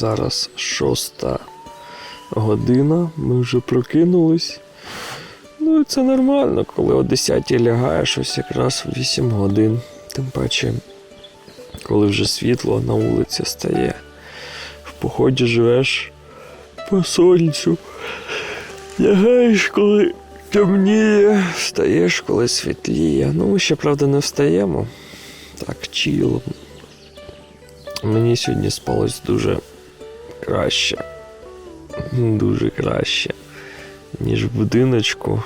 Зараз шоста година, ми вже прокинулись. Ну і це нормально, коли о 10 лягаєш, ось якраз в 8 годин. Тим паче, коли вже світло на вулиці стає. В поході живеш по сонцю. Лягаєш, коли темніє, встаєш, коли світліє. Ну, ми ще, правда, не встаємо. Так, чілом. Мені сьогодні спалось дуже краще. Дуже краще, ніж в будиночку.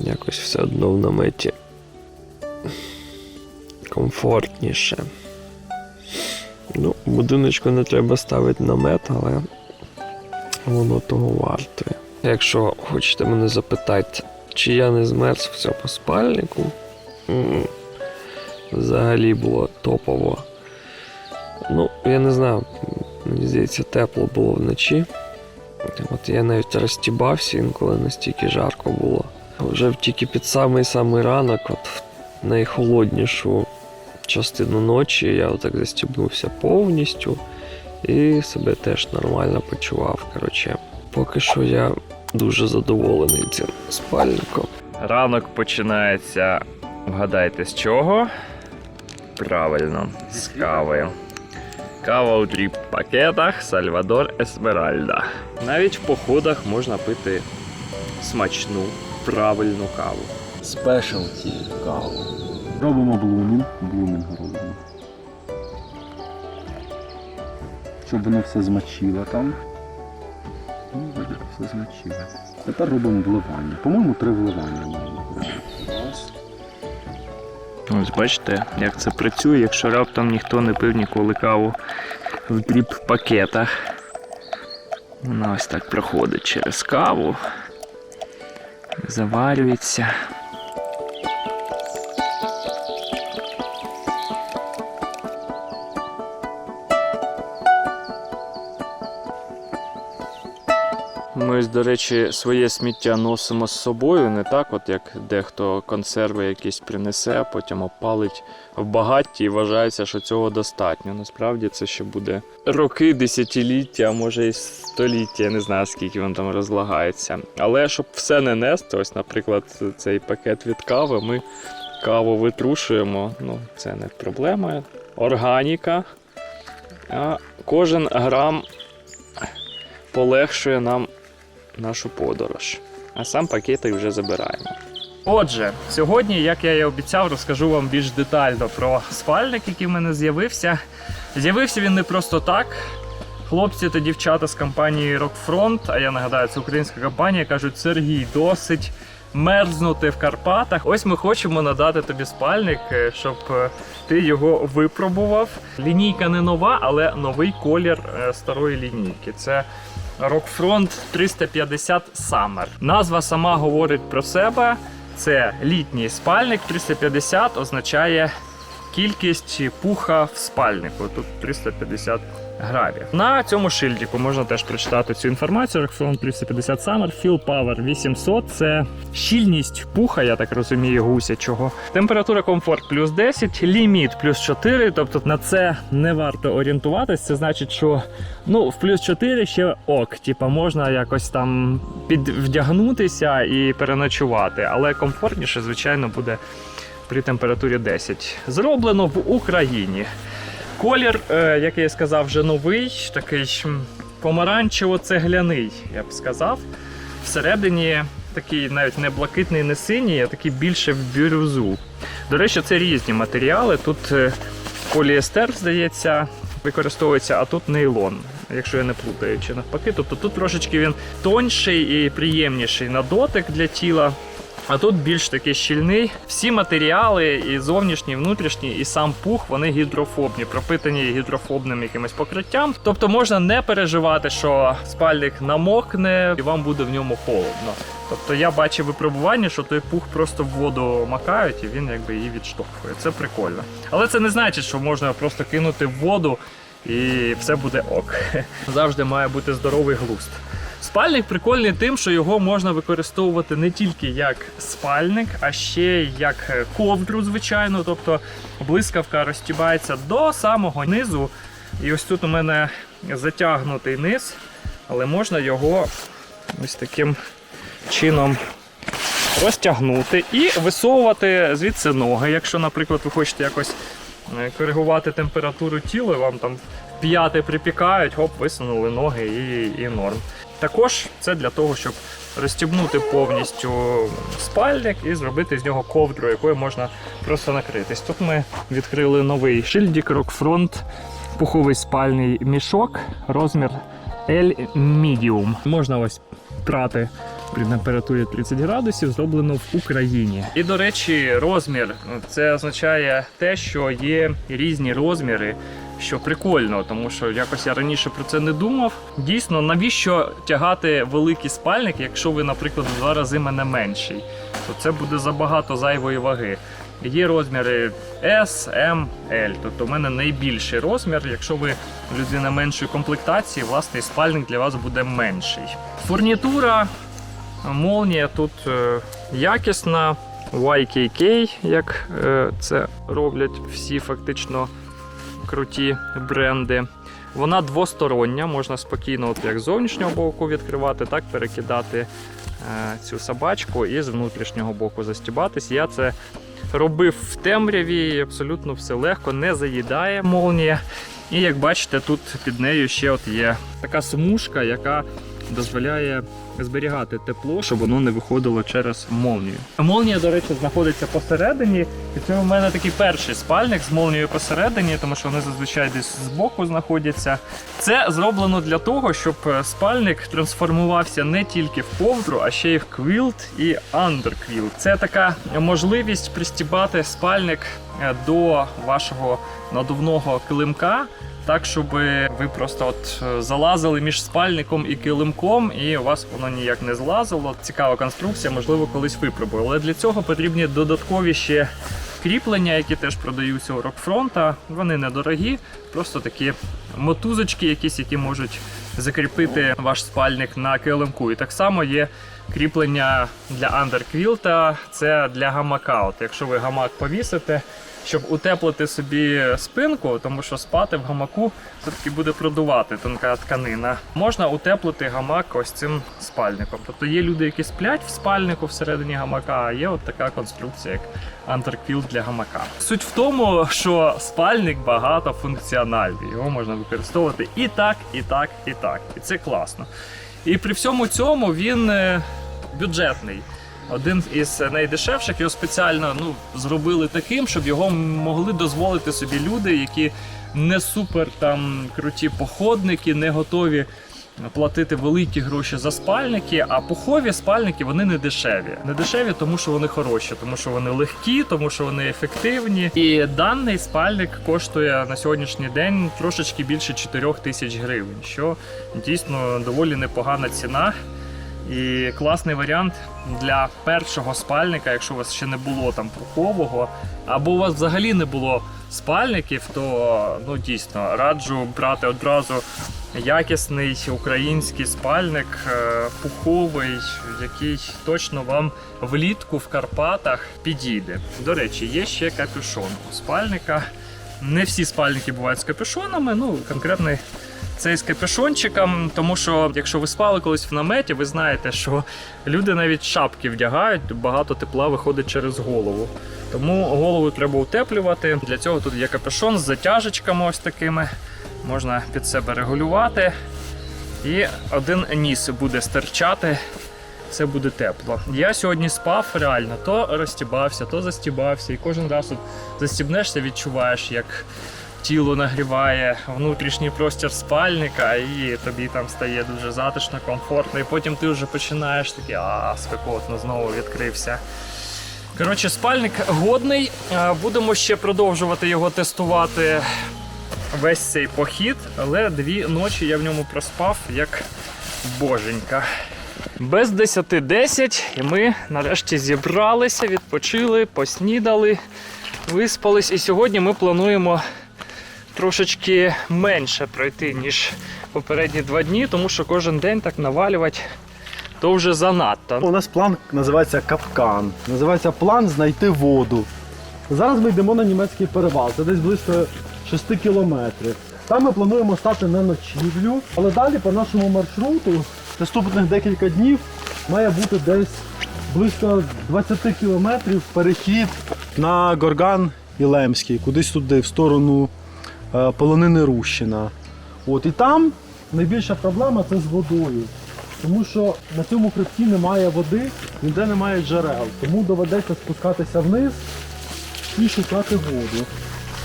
Якось все одно в наметі комфортніше. Ну, в будиночку не треба ставити намет, але воно того вартує. Якщо хочете мене запитати, чи я не змерз в цьому спальнику, взагалі було топово. Ну, я не знаю, мені здається, тепло було вночі. От я навіть розтібався інколи настільки жарко було. Вже тільки під самий самий ранок, от в найхолоднішу частину ночі, я отак застібнувся повністю і себе теж нормально почував. Коротше, поки що я дуже задоволений цим спальником. Ранок починається, вгадайте з чого? Правильно, з кави. Кава у дріб пакетах Сальвадор Есмеральда. Навіть в походах можна пити смачну, правильну каву. Спешалті каву. Робимо блумінг. Блумінг робимо. Щоб воно все змочило там. Ну, все змочило. Тепер робимо вливання. По-моєму, три вливання маємо. Раз. Ось бачите, як це працює, якщо раптом ніхто не пив ніколи каву в дріб пакетах. Вона ось так проходить через каву, заварюється. Ось, до речі, своє сміття носимо з собою, не так, от як дехто консерви якісь принесе, а потім опалить в багатті і вважається, що цього достатньо. Насправді це ще буде роки, десятиліття, а може і століття, я не знаю, скільки він там розлагається. Але щоб все не нести, ось, наприклад, цей пакет від кави, ми каву витрушуємо. Ну, це не проблема. Органіка. А кожен грам полегшує нам нашу подорож. А сам пакетик вже забираємо. Отже, сьогодні, як я і обіцяв, розкажу вам більш детально про спальник, який в мене з'явився. З'явився він не просто так. Хлопці та дівчата з компанії Rockfront, а я нагадаю, це українська компанія, кажуть, Сергій, досить мерзнути в Карпатах. Ось ми хочемо надати тобі спальник, е, щоб е, ти його випробував. Лінійка не нова, але новий колір е, старої лінійки. Це Rockfront 350 Summer. Назва сама говорить про себе. Це літній спальник 350 означає кількість пуха в спальнику. Тут 350 грамів. На цьому шильдику можна теж прочитати цю інформацію. Rockfront 350 Summer, Fill Power 800 це щільність пуха, я так розумію, гусячого. Температура комфорт плюс 10, ліміт плюс 4. Тобто на це не варто орієнтуватись. Це значить, що ну в плюс 4 ще ок. Типа можна якось там підвдягнутися і переночувати, але комфортніше, звичайно, буде при температурі 10. Зроблено в Україні. Колір, е, як я і сказав, вже новий, такий помаранчево-цегляний, я б сказав. Всередині такий навіть не блакитний, не синій, а такий більше в бірюзу. До речі, це різні матеріали. Тут е, поліестер, здається, використовується, а тут нейлон, якщо я не плутаю, чи навпаки. Тобто тут трошечки він тонший і приємніший на дотик для тіла. А тут більш такий щільний. Всі матеріали, і зовнішні, і внутрішні, і сам пух, вони гідрофобні, пропитані гідрофобним якимось покриттям. Тобто можна не переживати, що спальник намокне і вам буде в ньому холодно. Тобто я бачив випробування, що той пух просто в воду макають і він якби її відштовхує. Це прикольно. Але це не значить, що можна просто кинути в воду і все буде ок. Завжди має бути здоровий глузд. Спальник прикольний тим, що його можна використовувати не тільки як спальник, а ще як е, ковдру, звичайно. Тобто блискавка розтібається до самого низу І ось тут у мене затягнутий низ, але можна його ось таким чином розтягнути і висовувати звідси ноги. Якщо, наприклад, ви хочете якось е, коригувати температуру тіла, вам там п'яти припікають, хоп, висунули ноги і, і норм. Також це для того, щоб розстібнути повністю спальник і зробити з нього ковдру, якою можна просто накритись. Тут ми відкрили новий шильдік Rockfront, пуховий спальний мішок, розмір L Medium. Можна ось прати при температурі 30 градусів, зроблено в Україні. І до речі, розмір це означає те, що є різні розміри. Що прикольно, тому що якось я раніше про це не думав. Дійсно, навіщо тягати великий спальник, якщо ви, наприклад, в два рази мене менший, то це буде забагато зайвої ваги. Є розміри S, M, L. Тобто в мене найбільший розмір. Якщо ви людина меншої комплектації, власний спальник для вас буде менший. Фурнітура, молнія тут е, якісна, YKK, як е, це роблять всі фактично круті бренди. Вона двостороння, можна спокійно, от як з зовнішнього боку відкривати, так перекидати е, цю собачку і з внутрішнього боку застібатись. Я це робив в темряві, і абсолютно все легко, не заїдає молнія. І як бачите, тут під нею ще от є така смужка, яка дозволяє зберігати тепло, щоб воно не виходило через молнію. Молнія, до речі, знаходиться посередині, і це у мене такий перший спальник з молнією посередині, тому що вони зазвичай десь збоку знаходяться. Це зроблено для того, щоб е, спальник трансформувався не тільки в ковдру, а ще й в квілт і андерквілт. Це така можливість пристібати спальник е, до вашого надувного килимка. Так, щоб ви просто от е, залазили між спальником і килимком, і у вас воно ніяк не злазило. Цікава конструкція, можливо, колись випробую. Але для цього потрібні додаткові ще кріплення, які теж продаються у Рокфронта. Вони недорогі, просто такі мотузочки, якісь, які можуть закріпити ваш спальник на килимку. І так само є кріплення для андерквілта, це для гамака. От якщо ви гамак повісите, щоб утеплити собі спинку, тому що спати в гамаку все-таки буде продувати тонка тканина. Можна утеплити гамак ось цим спальником. Тобто є люди, які сплять в спальнику всередині гамака, а є от така конструкція, як андерквілт для гамака. Суть в тому, що спальник багатофункціональний. Його можна використовувати і так, і так, і так. І це класно. І при всьому цьому він е, бюджетний. Один із найдешевших його спеціально ну, зробили таким, щоб його могли дозволити собі люди, які не супер там круті походники, не готові платити великі гроші за спальники. А пухові спальники вони не дешеві. Не дешеві, тому що вони хороші, тому що вони легкі, тому що вони ефективні. І даний спальник коштує на сьогоднішній день трошечки більше 4 тисяч гривень, що дійсно доволі непогана ціна. І класний варіант для першого спальника, якщо у вас ще не було там пухового, або у вас взагалі не було спальників, то ну дійсно раджу брати одразу якісний український спальник, е, пуховий, який точно вам влітку в Карпатах підійде. До речі, є ще капюшон у спальника. Не всі спальники бувають з капюшонами, ну конкретний цей з капюшончиком, тому що якщо ви спали колись в наметі, ви знаєте, що люди навіть шапки вдягають, багато тепла виходить через голову. Тому голову треба утеплювати. Для цього тут є капюшон з затяжечками ось такими. Можна під себе регулювати. І один ніс буде стирчати. Все буде тепло. Я сьогодні спав реально, то розстібався, то застібався, і кожен раз от застібнешся, відчуваєш, як тіло нагріває внутрішній простір спальника, і тобі там стає дуже затишно, комфортно. І потім ти вже починаєш такий, а спекотно знову відкрився. Коротше, спальник годний. Будемо ще продовжувати його тестувати весь цей похід, але дві ночі я в ньому проспав як боженька. Без 10-10 і ми нарешті зібралися, відпочили, поснідали, виспались. І сьогодні ми плануємо трошечки менше пройти, ніж попередні два дні, тому що кожен день так навалювати то вже занадто. У нас план називається капкан. Називається план знайти воду. Зараз ми йдемо на німецький перевал. Це десь близько 6 кілометрів. Там ми плануємо стати на ночівлю, але далі по нашому маршруту наступних декілька днів має бути десь близько 20 кілометрів перехід на Горган і Лемський, кудись туди, в сторону полонини Рущина. От і там найбільша проблема це з водою. Тому що на цьому хребті немає води, ніде немає джерел. Тому доведеться спускатися вниз і шукати воду.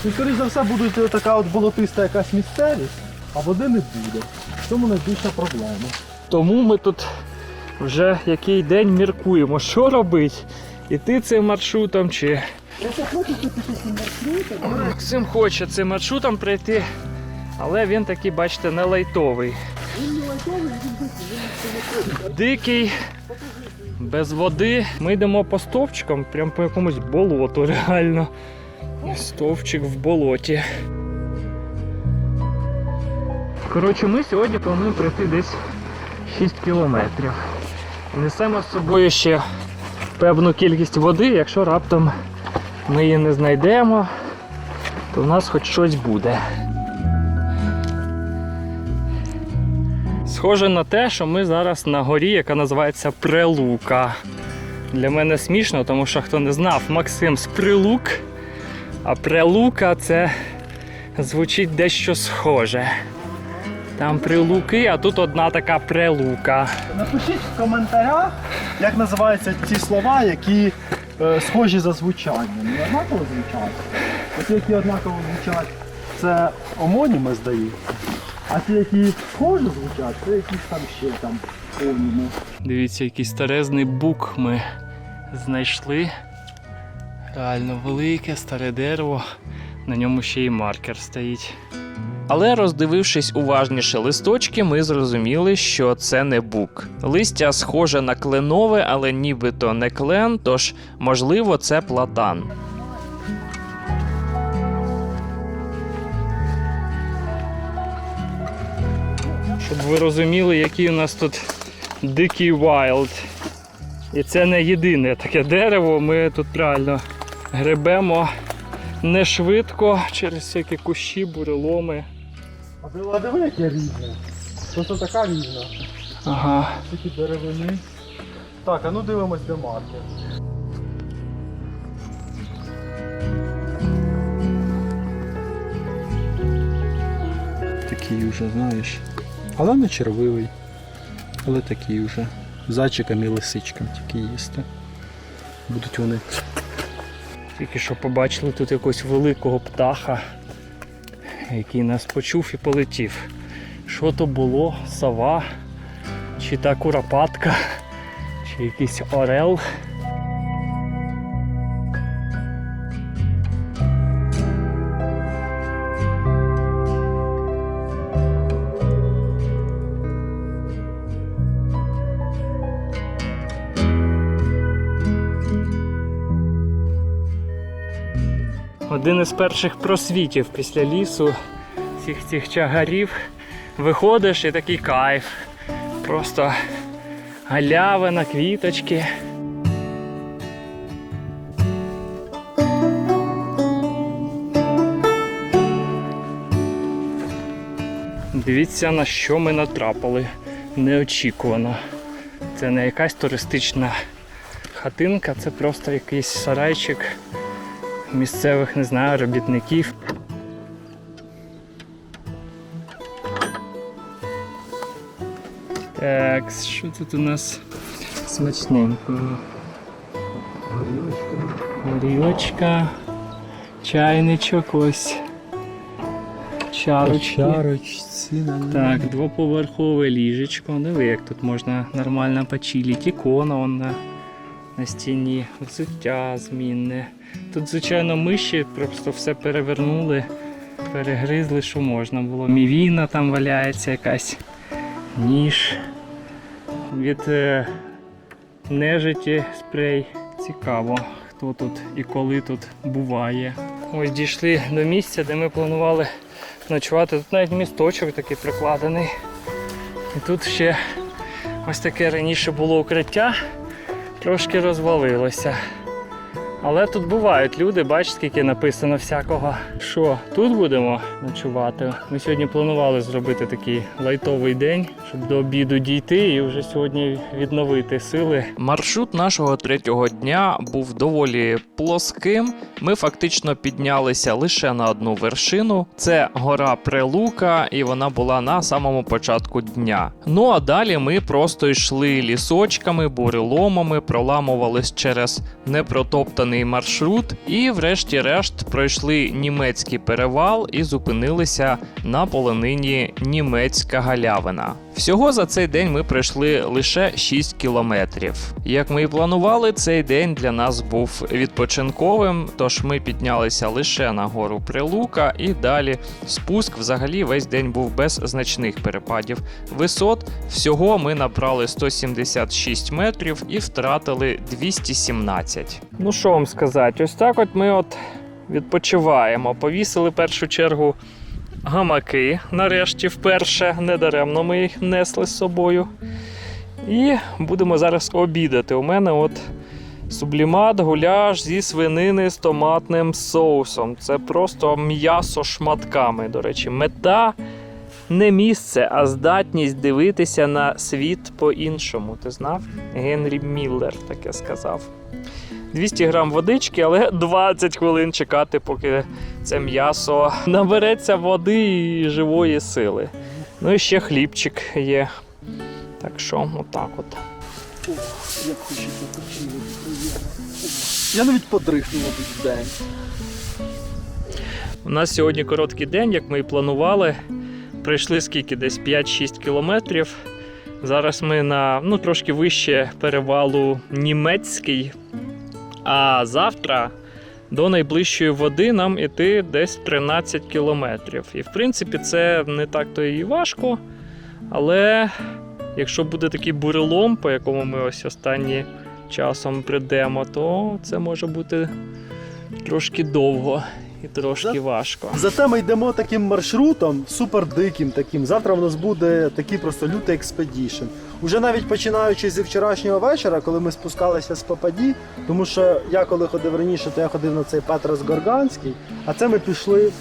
І, скоріш за все, буде така от болотиста якась місцевість, а води не буде. В цьому найбільша проблема. Тому ми тут вже який день міркуємо, що робити. Іти цим маршрутом чи. Максим хоче цим маршрутом пройти, але він такий, бачите, не лайтовий. Дикий, без води. Ми йдемо по стовпчикам, прям по якомусь болоту, реально. Стовпчик в болоті. Коротше, ми сьогодні плануємо пройти десь 6 кілометрів. Несемо з собою ще певну кількість води, якщо раптом ми її не знайдемо, то в нас хоч щось буде. Схоже на те, що ми зараз на горі, яка називається Прилука. Для мене смішно, тому що хто не знав, Максим з Прилук, а Прилука це звучить дещо схоже. Там прилуки, а тут одна така прилука. Напишіть в коментарях, як називаються ці слова, які е, схожі за звучанням. Не однаково звучать. Оті, які однаково звучать, це омоніми здається. А ті, які схожі звучать, це якісь там ще там оніми. Дивіться, який старезний бук ми знайшли. Реально велике, старе дерево. На ньому ще й маркер стоїть. Але роздивившись уважніше листочки, ми зрозуміли, що це не бук. Листя схоже на кленове, але нібито не клен, тож можливо це платан. Щоб ви розуміли, який у нас тут дикий вайлд. І це не єдине таке дерево. Ми тут реально гребемо не швидко через всякі кущі, буреломи. А диви, а диви, яке рівне. Просто така рівна. Ага. Такі деревини. Так, а ну дивимось, де маркер. Такий уже, знаєш. Але не червивий. Але такий уже. Зайчикам і лисичкам тільки їсти. Будуть вони. Тільки що побачили тут якогось великого птаха, який нас почув і полетів. Що то було? Сова, чи та куропатка, чи якийсь орел. Один із перших просвітів після лісу, всіх цих чагарів. Виходиш і такий кайф. Просто галявина, квіточки. Дивіться, на що ми натрапили неочікувано. Це не якась туристична хатинка, це просто якийсь сарайчик місцевих, не знаю, робітників. Так, що тут у нас смачненького? Горілочка, чайничок ось. Чарочки. Чарочці Так, двоповерхове ліжечко. Диви, як тут можна нормально почилити. Ікона он на, стіні, взуття змінне. Тут, звичайно, миші просто все перевернули, перегризли, що можна було. Мівіна там валяється якась, ніж. Від е, нежиті спрей. Цікаво, хто тут і коли тут буває. Ось дійшли до місця, де ми планували ночувати. Тут навіть місточок такий прикладений. І тут ще ось таке раніше було укриття, трошки розвалилося. Але тут бувають люди, бачиш, скільки написано всякого. Що, тут будемо ночувати. Ми сьогодні планували зробити такий лайтовий день, щоб до обіду дійти і вже сьогодні відновити сили. Маршрут нашого третього дня був доволі плоским. Ми фактично піднялися лише на одну вершину. Це гора Прилука, і вона була на самому початку дня. Ну а далі ми просто йшли лісочками, буреломами, проламувались через непротоптаний маршрут, і, врешті-решт, пройшли німецький перевал і зупинилися на полонині німецька галявина. Всього за цей день ми пройшли лише 6 кілометрів. Як ми і планували, цей день для нас був відпочинковим, тож ми піднялися лише на гору Прилука і далі спуск взагалі весь день був без значних перепадів висот. Всього ми набрали 176 метрів і втратили 217. Ну що вам сказати, ось так от ми от відпочиваємо. Повісили в першу чергу гамаки. Нарешті вперше недаремно ми їх несли з собою. І будемо зараз обідати. У мене от сублімат, гуляш зі свинини з томатним соусом. Це просто м'ясо шматками. До речі, мета не місце, а здатність дивитися на світ по-іншому. Ти знав? Генрі Міллер таке сказав. 200 грам водички, але 20 хвилин чекати, поки це м'ясо набереться води і живої сили. Ну і ще хлібчик є. Так що, отак от. Як хочеться починити. Я навіть подрихнув в день. У нас сьогодні короткий день, як ми і планували. Прийшли скільки? Десь 5-6 кілометрів. Зараз ми на ну, трошки вище перевалу німецький. А завтра до найближчої води нам іти десь 13 кілометрів. І в принципі це не так то і важко. Але якщо буде такий бурелом, по якому ми ось останні часом прийдемо, то це може бути трошки довго і трошки Да. важко. Зате ми йдемо таким маршрутом, супер диким таким. Завтра в нас буде такий просто лютий експедішн. Уже навіть починаючи зі вчорашнього вечора, коли ми спускалися з Попаді, тому що я коли ходив раніше, то я ходив на цей Петрос Горганський, а це ми пішли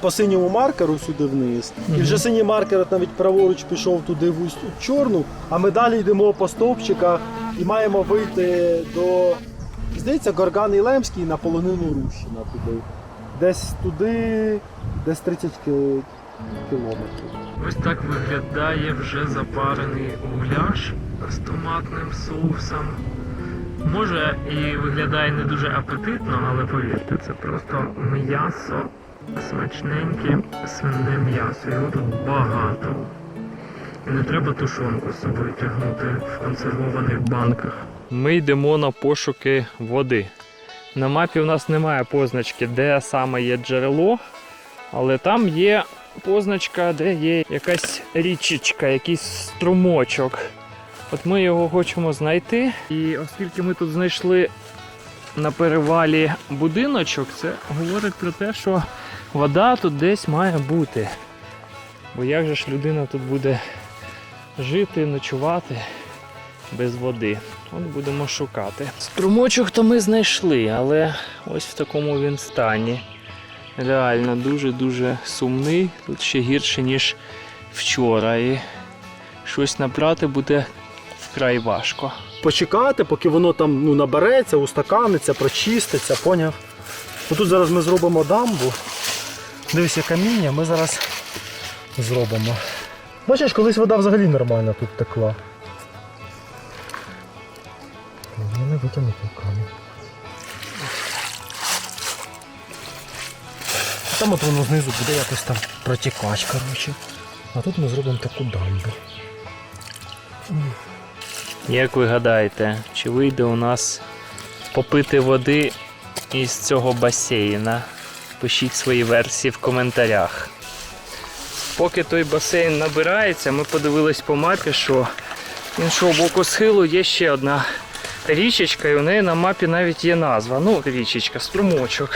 по синьому маркеру сюди вниз. І вже синій маркер от навіть праворуч пішов туди в усть у чорну, а ми далі йдемо по стовпчиках і маємо вийти до, здається, Горган і Лемський на полонину Рущина туди. Десь туди, десь 30 кілометрів. Ось так виглядає вже запарений гуляш з томатним соусом. Може і виглядає не дуже апетитно, але повірте, це просто м'ясо смачненьке, свине м'ясо. Його тут багато. Не треба тушонку з собою тягнути в консервованих банках. Ми йдемо на пошуки води. На мапі у нас немає позначки, де саме є джерело, але там є позначка, де є якась річечка, якийсь струмочок. От ми його хочемо знайти. І оскільки ми тут знайшли на перевалі будиночок, це говорить про те, що вода тут десь має бути. Бо як же ж людина тут буде жити, ночувати без води? От будемо шукати. Струмочок то ми знайшли, але ось в такому він стані. Реально дуже-дуже сумний. Тут ще гірше, ніж вчора. І щось набрати буде вкрай важко. Почекати, поки воно там ну, набереться, устаканиться, прочиститься, поняв? Тут зараз ми зробимо дамбу. Дивись, каміння, ми зараз зробимо. Бачиш, колись вода взагалі нормально тут текла. Не витягнути руками. Там от воно знизу буде якось там протікач, коротше. А тут ми зробимо таку дамбу. Як ви гадаєте, чи вийде у нас попити води із цього басейна? Пишіть свої версії в коментарях. Поки той басейн набирається, ми подивились по мапі, що іншого боку схилу є ще одна річечка, і у неї на мапі навіть є назва. Ну, річечка, струмочок.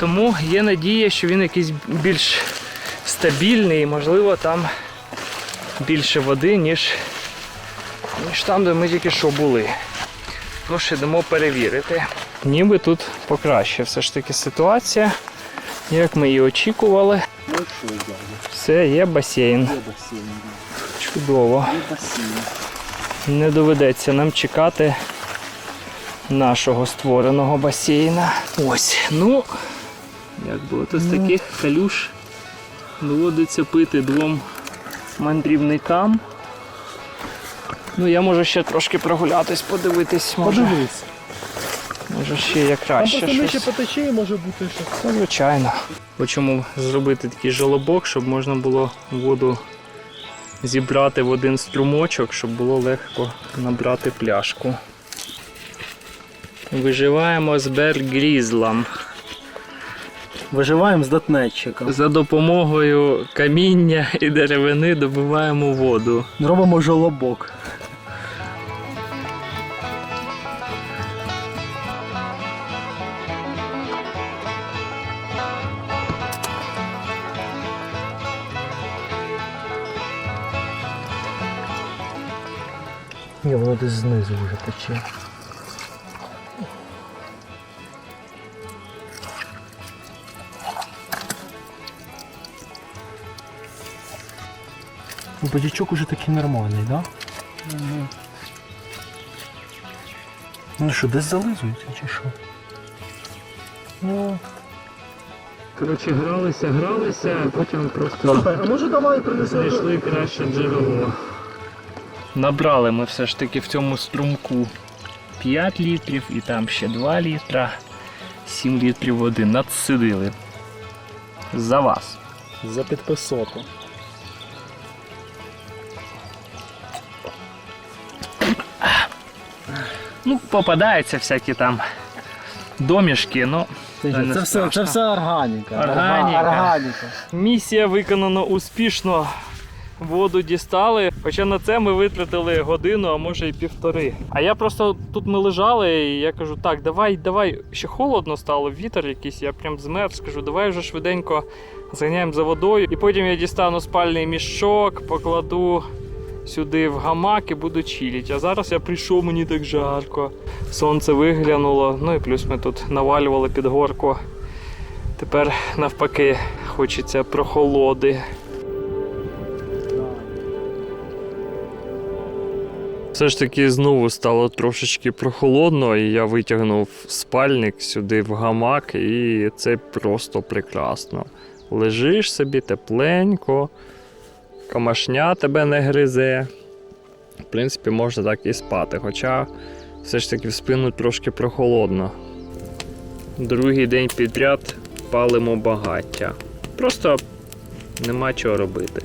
Тому є надія, що він якийсь більш стабільний і, можливо, там більше води, ніж ніж там, де ми тільки що були. Тож йдемо перевірити. Ніби тут покраще все ж таки ситуація. Як ми і очікували, Ну все, є басейн. є басейн, Чудово. є басейн. Не доведеться нам чекати нашого створеного басейна. Ось, ну, якби от з таких калюш доводиться пити двом мандрівникам. Ну, я можу ще трошки прогулятись, подивитись, може, Подивись. може ще Там краще нижче щось. по течії може бути щось. Та, Звичайно. Хочемо зробити такий желобок, щоб можна було воду зібрати в один струмочок, щоб було легко набрати пляшку. Виживаємо з бергрізлом. Виживаємо з датнетчика. За допомогою каміння і деревини добиваємо воду. Робимо жолобок. Ні, воно десь знизу вже тече. Ну, Бодячок уже такий нормальний, так? Да? Ну що, десь зализується чи що? Ну. Коротше, гралися, гралися, а потім просто А може давай принесемо? знайшли краще джерело. Набрали ми все ж таки в цьому струмку 5 літрів і там ще 2 літра, 7 літрів води надсидили. За вас. За підписоту. Ну, попадаються всякі там домішки, ну. Це, не це, все, страшно. це все органіка. Органіка. Органіка. Місія виконана успішно. Воду дістали, хоча на це ми витратили годину, а може і півтори. А я просто тут ми лежали, і я кажу, так, давай, давай, ще холодно стало, вітер якийсь, я прям змерз, кажу, давай вже швиденько зганяємо за водою. І потім я дістану спальний мішок, покладу сюди в гамак і буду чиліть. А зараз я прийшов, мені так жарко. Сонце виглянуло, ну і плюс ми тут навалювали під горку. Тепер навпаки хочеться прохолоди. Все ж таки знову стало трошечки прохолодно, і я витягнув спальник сюди в гамак, і це просто прекрасно. Лежиш собі тепленько, камашня тебе не гризе. В принципі, можна так і спати, хоча все ж таки в спину трошки прохолодно. Другий день підряд палимо багаття. Просто нема чого робити.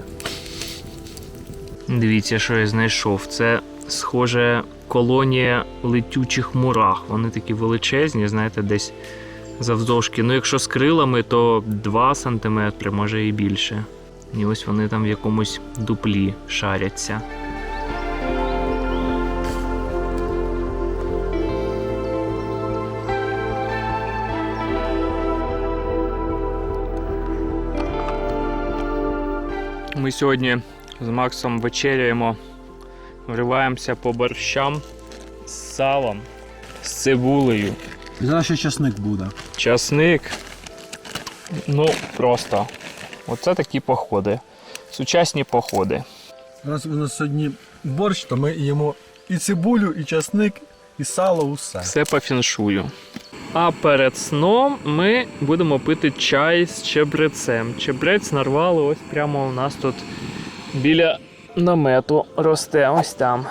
Дивіться, що я знайшов. Це схоже колонія летючих мурах. Вони такі величезні, знаєте, десь завдовжки. Ну, якщо з крилами, то 2 см, може і більше. І ось вони там в якомусь дуплі шаряться. Ми сьогодні з Максом вечеряємо, вриваємося по борщам з салом, з цибулею, Зараз ще часник буде. часник. Ну, просто. Оце такі походи. Сучасні походи. Раз у нас сьогодні борщ, то ми їмо і цибулю, і часник, і сало, усе. Все по фіншую. А перед сном ми будемо пити чай з чебрецем. Чебрець нарвали ось прямо у нас тут біля намету росте, ось там.